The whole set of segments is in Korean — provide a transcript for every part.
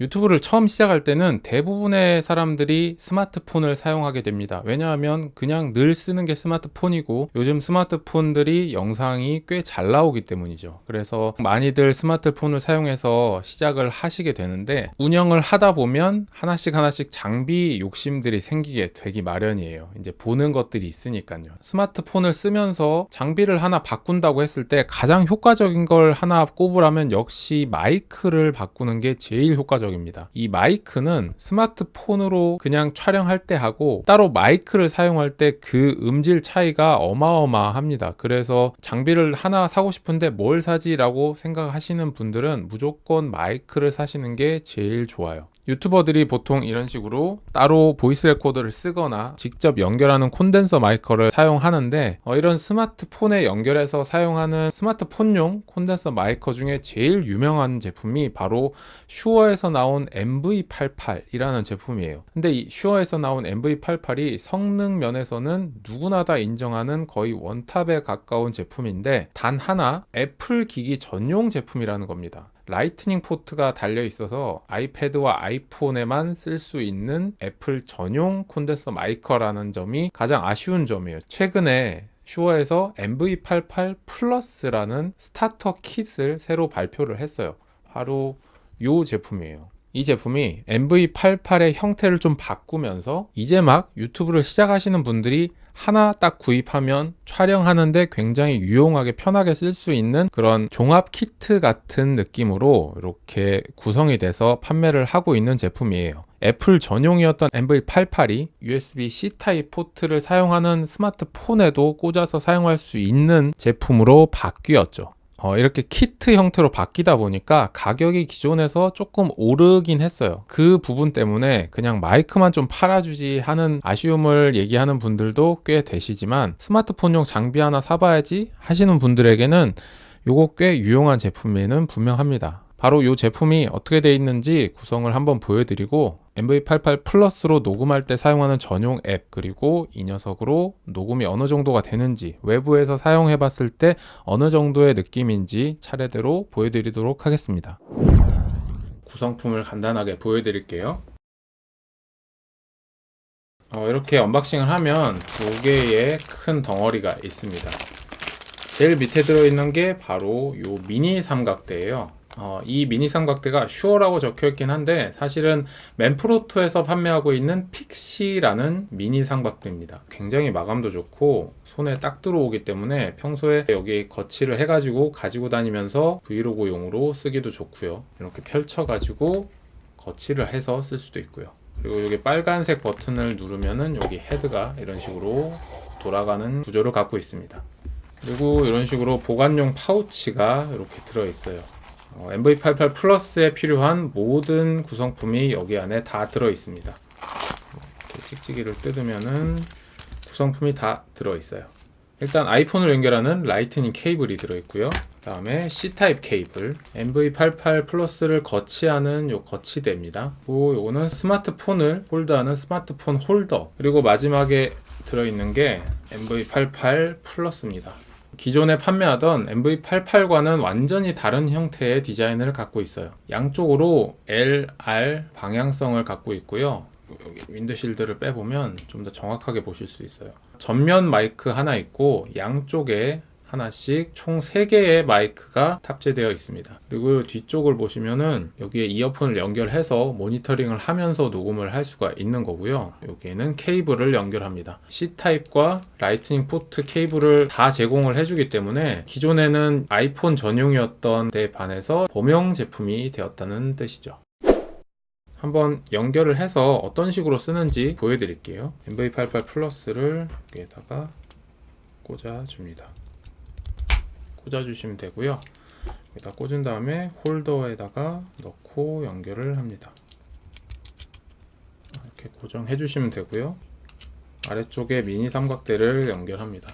유튜브를 처음 시작할 때는 대부분의 사람들이 스마트폰을 사용하게 됩니다. 왜냐하면 그냥 늘 쓰는 게 스마트폰이고 요즘 스마트폰들이 영상이 꽤 잘 나오기 때문이죠. 그래서 많이들 스마트폰을 사용해서 시작을 하시게 되는데 운영을 하다 보면 하나씩 하나씩 장비 욕심들이 생기게 되기 마련이에요. 이제 보는 것들이 있으니까요. 스마트폰을 쓰면서 장비를 하나 바꾼다고 했을 때 가장 효과적인 걸 하나 꼽으라면 역시 마이크를 바꾸는 게 제일 효과적입니다. 이 마이크는 스마트폰으로 그냥 촬영할 때 하고 따로 마이크를 사용할 때 그 음질 차이가 어마어마합니다. 그래서 장비를 하나 사고 싶은데 뭘 사지라고 생각하시는 분들은 무조건 마이크를 사시는 게 제일 좋아요. 유튜버들이 보통 이런 식으로 따로 보이스 레코더를 쓰거나 직접 연결하는 콘덴서 마이커를 사용하는데 어, 이런 스마트폰에 연결해서 사용하는 스마트폰용 콘덴서 마이커 중에 제일 유명한 제품이 바로 슈어에서 나온 MV88이라는 제품이에요. 근데 이 슈어에서 나온 MV88이 성능 면에서는 누구나 다 인정하는 거의 원탑에 가까운 제품인데 단 하나 애플 기기 전용 제품이라는 겁니다. 라이트닝 포트가 달려 있어서 아이패드와 아이폰에만 쓸 수 있는 애플 전용 콘덴서 마이커라는 점이 가장 아쉬운 점이에요. 최근에 슈어에서 MV88 플러스라는 스타터 킷을 새로 발표를 했어요. 바로 이 제품이에요. 이 제품이 MV88의 형태를 좀 바꾸면서 이제 막 유튜브를 시작하시는 분들이 하나 딱 구입하면 촬영하는데 굉장히 유용하게 편하게 쓸 수 있는 그런 종합 키트 같은 느낌으로 이렇게 구성이 돼서 판매를 하고 있는 제품이에요. 애플 전용이었던 MV88이 USB-C 타입 포트를 사용하는 스마트폰에도 꽂아서 사용할 수 있는 제품으로 바뀌었죠. 어, 이렇게 키트 형태로 바뀌다 보니까 가격이 기존에서 조금 오르긴 했어요. 그 부분 때문에 그냥 마이크만 좀 팔아주지 하는 아쉬움을 얘기하는 분들도 꽤 되시지만 스마트폰용 장비 하나 사봐야지 하시는 분들에게는 요거 꽤 유용한 제품에는 분명합니다. 바로 이 제품이 어떻게 되어 있는지 구성을 한번 보여드리고 MV88 플러스로 녹음할 때 사용하는 전용 앱 그리고 이 녀석으로 녹음이 어느 정도가 되는지 외부에서 사용해 봤을 때 어느 정도의 느낌인지 차례대로 보여드리도록 하겠습니다. 구성품을 간단하게 보여드릴게요. 어, 이렇게 언박싱을 하면 두 개의 큰 덩어리가 있습니다. 제일 밑에 들어있는 게 바로 이 미니 삼각대예요. 어, 이 미니 삼각대가 슈어라고 적혀 있긴 한데 사실은 맨프로토에서 판매하고 있는 픽시라는 미니 삼각대입니다. 굉장히 마감도 좋고 손에 딱 들어오기 때문에 평소에 여기 거치를 해가지고 가지고 다니면서 브이로그용으로 쓰기도 좋고요. 이렇게 펼쳐가지고 거치를 해서 쓸 수도 있고요. 그리고 여기 빨간색 버튼을 누르면은 여기 헤드가 이런 식으로 돌아가는 구조를 갖고 있습니다. 그리고 이런 식으로 보관용 파우치가 이렇게 들어 있어요. 어, MV88 플러스에 필요한 모든 구성품이 여기 안에 다 들어 있습니다. 이렇게 찍찍이를 뜯으면은 구성품이 다 들어 있어요. 일단 아이폰을 연결하는 라이트닝 케이블이 들어 있고요. 다음에 C 타입 케이블, MV88 플러스를 거치하는 요 거치대입니다. 그리고 요거는 스마트폰을 홀드하는 스마트폰 홀더. 그리고 마지막에 들어 있는 게 MV88 플러스입니다. 기존에 판매하던 MV88과는 완전히 다른 형태의 디자인을 갖고 있어요. 양쪽으로 L, R 방향성을 갖고 있고요. 여기 윈드실드를 빼보면 좀 더 정확하게 보실 수 있어요. 전면 마이크 하나 있고 양쪽에 하나씩 총 3개의 마이크가 탑재되어 있습니다. 그리고 뒤쪽을 보시면은 여기에 이어폰을 연결해서 모니터링을 하면서 녹음을 할 수가 있는 거고요. 여기에는 케이블을 연결합니다. C타입과 라이트닝 포트 케이블을 다 제공을 해주기 때문에 기존에는 아이폰 전용이었던 데 반해서 범용 제품이 되었다는 뜻이죠. 한번 연결을 해서 어떤 식으로 쓰는지 보여드릴게요. MV88 플러스를 여기에다가 꽂아줍니다. 꽂아주시면 되고요. 여기다 꽂은 다음에 홀더에다가 넣고 연결을 합니다. 이렇게 고정해 주시면 되고요. 아래쪽에 미니 삼각대를 연결합니다.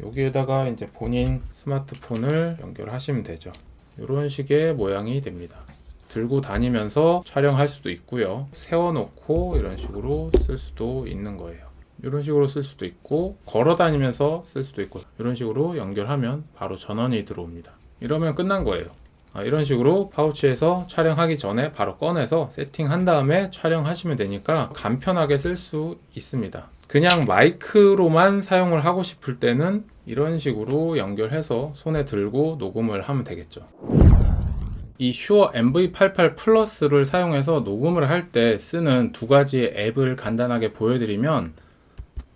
여기에다가 이제 본인 스마트폰을 연결하시면 되죠. 이런 식의 모양이 됩니다. 들고 다니면서 촬영할 수도 있고요. 세워놓고 이런 식으로 쓸 수도 있는 거예요. 이런 식으로 쓸 수도 있고 걸어 다니면서 쓸 수도 있고 이런 식으로 연결하면 바로 전원이 들어옵니다. 이러면 끝난 거예요. 아, 이런 식으로 파우치에서 촬영하기 전에 바로 꺼내서 세팅한 다음에 촬영하시면 되니까 간편하게 쓸 수 있습니다. 그냥 마이크로만 사용을 하고 싶을 때는 이런 식으로 연결해서 손에 들고 녹음을 하면 되겠죠. 이 슈어 MV88 플러스를 사용해서 녹음을 할 때 쓰는 두 가지의 앱을 간단하게 보여드리면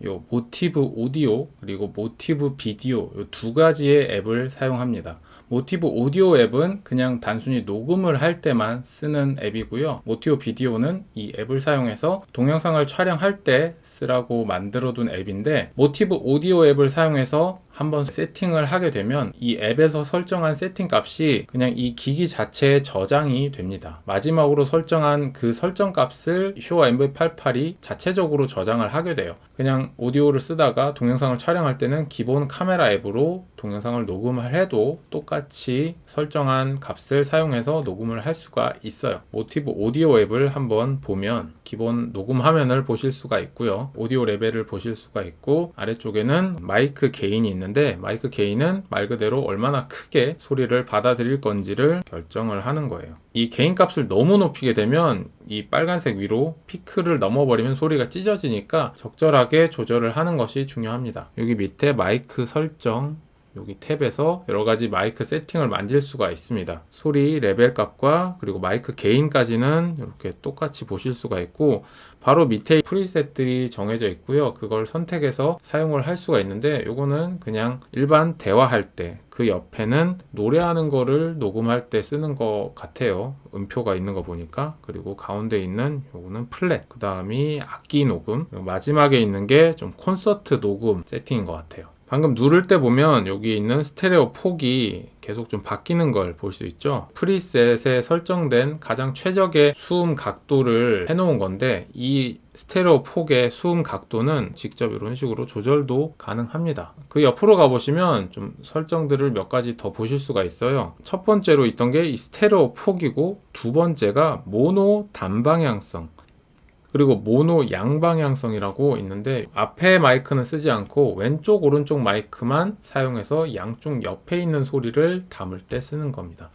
요 모티브 오디오 그리고 모티브 비디오 요 두 가지의 앱을 사용합니다. 모티브 오디오 앱은 그냥 단순히 녹음을 할 때만 쓰는 앱이고요. 모티브 비디오는 이 앱을 사용해서 동영상을 촬영할 때 쓰라고 만들어둔 앱인데 모티브 오디오 앱을 사용해서 한번 세팅을 하게 되면 이 앱에서 설정한 세팅 값이 그냥 이 기기 자체에 저장이 됩니다. 마지막으로 설정한 그 설정 값을 슈어 MV88이 자체적으로 저장을 하게 돼요. 그냥 오디오를 쓰다가 동영상을 촬영할 때는 기본 카메라 앱으로 동영상을 녹음을 해도 똑같이 설정한 값을 사용해서 녹음을 할 수가 있어요. 모티브 오디오 앱을 한번 보면 기본 녹음 화면을 보실 수가 있고요. 오디오 레벨을 보실 수가 있고 아래쪽에는 마이크 게인이 있는데 마이크 게인은 말 그대로 얼마나 크게 소리를 받아들일 건지를 결정을 하는 거예요. 이 게인 값을 너무 높이게 되면 이 빨간색 위로 피크를 넘어버리면 소리가 찢어지니까 적절하게 조절을 하는 것이 중요합니다. 여기 밑에 마이크 설정 여기 탭에서 여러 가지 마이크 세팅을 만질 수가 있습니다. 소리 레벨 값과 그리고 마이크 게인까지는 이렇게 똑같이 보실 수가 있고 바로 밑에 프리셋들이 정해져 있고요. 그걸 선택해서 사용을 할 수가 있는데 이거는 그냥 일반 대화할 때 그 옆에는 노래하는 거를 녹음할 때 쓰는 것 같아요. 음표가 있는 거 보니까 그리고 가운데 있는 요거는 플랫 그 다음이 악기 녹음 마지막에 있는 게 좀 콘서트 녹음 세팅인 것 같아요. 방금 누를 때 보면 여기 있는 스테레오 폭이 계속 좀 바뀌는 걸 볼 수 있죠. 프리셋에 설정된 가장 최적의 수음 각도를 해놓은 건데 이 스테레오 폭의 수음 각도는 직접 이런 식으로 조절도 가능합니다. 그 옆으로 가보시면 좀 설정들을 몇 가지 더 보실 수가 있어요. 첫 번째로 있던 게 이 스테레오 폭이고 두 번째가 모노 단방향성. 그리고 모노 양방향성이라고 있는데 앞에 마이크는 쓰지 않고 왼쪽 오른쪽 마이크만 사용해서 양쪽 옆에 있는 소리를 담을 때 쓰는 겁니다.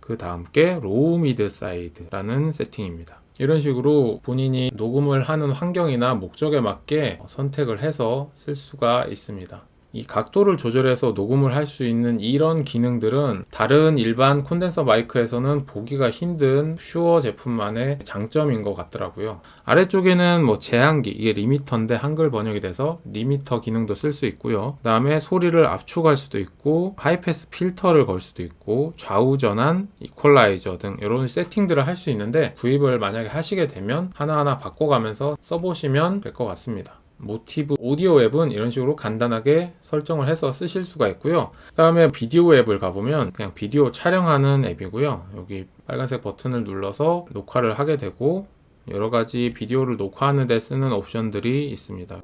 그 다음 게 로우 미드 사이드라는 세팅입니다. 이런 식으로 본인이 녹음을 하는 환경이나 목적에 맞게 선택을 해서 쓸 수가 있습니다. 이 각도를 조절해서 녹음을 할 수 있는 이런 기능들은 다른 일반 콘덴서 마이크에서는 보기가 힘든 슈어 제품만의 장점인 것 같더라고요. 아래쪽에는 뭐 제한기, 이게 리미터인데 한글 번역이 돼서 리미터 기능도 쓸 수 있고요. 그 다음에 소리를 압축할 수도 있고, 하이패스 필터를 걸 수도 있고, 좌우 전환, 이퀄라이저 등 이런 세팅들을 할 수 있는데 구입을 만약에 하시게 되면 하나하나 바꿔가면서 써보시면 될 것 같습니다. 모티브 오디오 앱은 이런 식으로 간단하게 설정을 해서 쓰실 수가 있고요. 그 다음에 비디오 앱을 가보면 그냥 비디오 촬영하는 앱이고요. 여기 빨간색 버튼을 눌러서 녹화를 하게 되고 여러 가지 비디오를 녹화하는 데 쓰는 옵션들이 있습니다.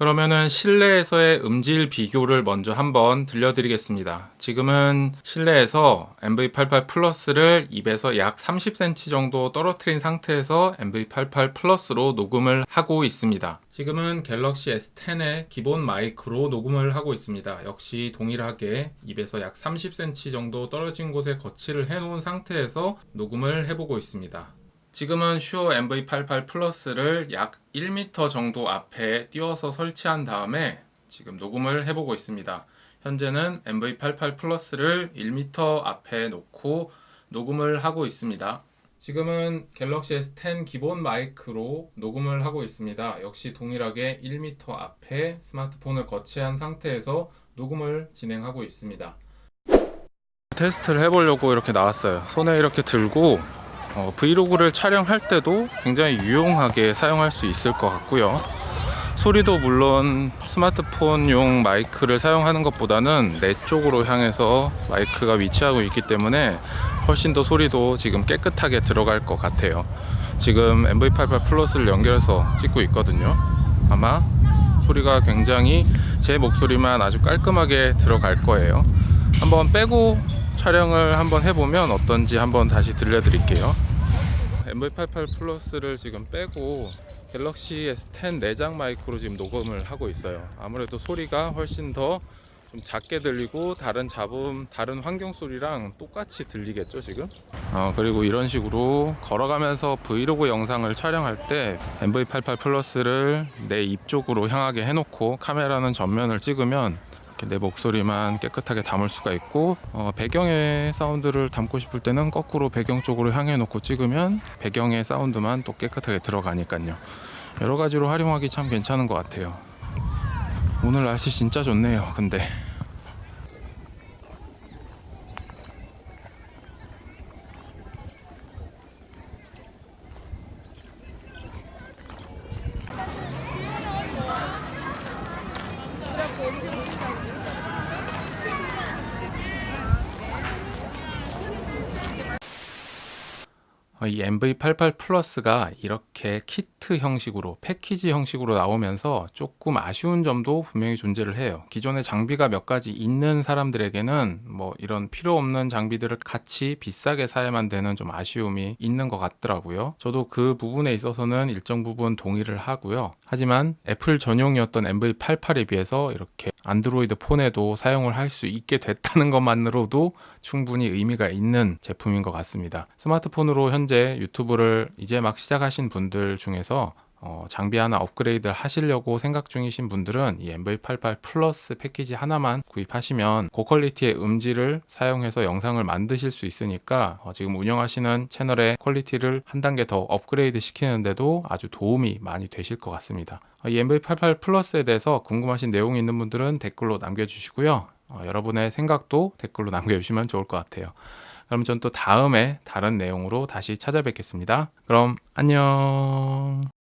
그러면은 실내에서의 음질 비교를 먼저 한번 들려드리겠습니다. 지금은 실내에서 MV88 플러스를 입에서 약 30cm 정도 떨어뜨린 상태에서 MV88 플러스로 녹음을 하고 있습니다. 지금은 갤럭시 S10의 기본 마이크로 녹음을 하고 있습니다. 역시 동일하게 입에서 약 30cm 정도 떨어진 곳에 거치를 해놓은 상태에서 녹음을 해보고 있습니다. 지금은 슈어 MV88 플러스를 약 1m 정도 앞에 띄워서 설치한 다음에 지금 녹음을 해보고 있습니다. 현재는 MV88 플러스를 1m 앞에 놓고 녹음을 하고 있습니다. 지금은 갤럭시 S10 기본 마이크로 녹음을 하고 있습니다. 역시 동일하게 1m 앞에 스마트폰을 거치한 상태에서 녹음을 진행하고 있습니다. 테스트를 해보려고 이렇게 나왔어요. 손에 이렇게 들고 어, 브이로그를 촬영할 때도 굉장히 유용하게 사용할 수 있을 것 같고요. 소리도 물론 스마트폰용 마이크를 사용하는 것보다는 내 쪽으로 향해서 마이크가 위치하고 있기 때문에 훨씬 더 소리도 지금 깨끗하게 들어갈 것 같아요. 지금 MV88 플러스를 연결해서 찍고 있거든요. 아마 소리가 굉장히 제 목소리만 아주 깔끔하게 들어갈 거예요. 한번 빼고 촬영을 한번 해보면 어떤지 한번 다시 들려드릴게요. MV88 플러스를 지금 빼고 갤럭시 S10 내장 마이크로 지금 녹음을 하고 있어요. 아무래도 소리가 훨씬 더 좀 작게 들리고 다른 잡음, 다른 환경 소리랑 똑같이 들리겠죠 지금? 어, 그리고 이런 식으로 걸어가면서 브이로그 영상을 촬영할 때 MV88 플러스를 내 입 쪽으로 향하게 해놓고 카메라는 전면을 찍으면 이렇게 내 목소리만 깨끗하게 담을 수가 있고 어, 배경의 사운드를 담고 싶을 때는 거꾸로 배경 쪽으로 향해 놓고 찍으면 배경의 사운드만 또 깨끗하게 들어가니까요. 여러 가지로 활용하기 참 괜찮은 것 같아요. 오늘 날씨 진짜 좋네요. 근데 이 MV88 플러스가 이렇게 키트 형식으로 패키지 형식으로 나오면서 조금 아쉬운 점도 분명히 존재를 해요. 기존에 장비가 몇 가지 있는 사람들에게는 뭐 이런 필요 없는 장비들을 같이 비싸게 사야만 되는 좀 아쉬움이 있는 것 같더라고요. 저도 그 부분에 있어서는 일정 부분 동의를 하고요. 하지만 애플 전용이었던 MV88에 비해서 이렇게 안드로이드 폰에도 사용을 할 수 있게 됐다는 것만으로도 충분히 의미가 있는 제품인 것 같습니다. 스마트폰으로 현재 유튜브를 이제 막 시작하신 분들 중에서 어, 장비 하나 업그레이드 하시려고 생각 중이신 분들은 이 MV88 플러스 패키지 하나만 구입하시면 고퀄리티의 음질을 사용해서 영상을 만드실 수 있으니까 어, 지금 운영하시는 채널의 퀄리티를 한 단계 더 업그레이드 시키는데도 아주 도움이 많이 되실 것 같습니다. 어, 이 MV88 플러스에 대해서 궁금하신 내용이 있는 분들은 댓글로 남겨주시고요. 어, 여러분의 생각도 댓글로 남겨주시면 좋을 것 같아요. 그럼 전 또 다음에 다른 내용으로 다시 찾아뵙겠습니다. 그럼 안녕.